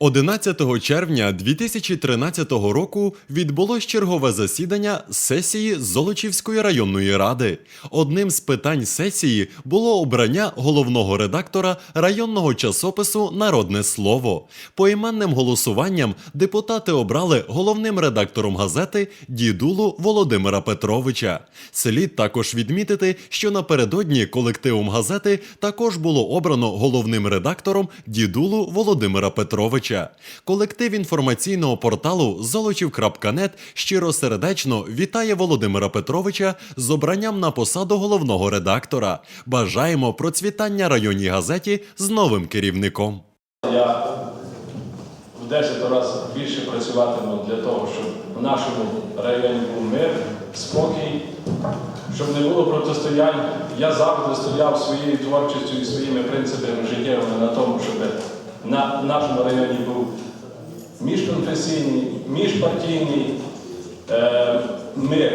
11 червня 2013 року відбулось чергове засідання сесії Золочівської районної ради. Одним з питань сесії було обрання головного редактора районного часопису Народне слово. Поіменним голосуванням депутати обрали головним редактором газети дідулу Володимира Петровича. Слід також відмітити, що напередодні колективом газети також було обрано головним редактором дідулу Володимира Петровича. Колектив інформаційного порталу Золочів.нет щиросердечно вітає Володимира Петровича з обранням на посаду головного редактора. Бажаємо процвітання районній газеті з новим керівником. Я в 10 разів більше працюватиму для того, щоб в нашому районі був мир, спокій, щоб не було протистоянь. Я завжди стояв своєю творчістю і своїми принципами життєвими на тому, щоб на нашому районі був міжконфесійний, міжпартійний е, мир.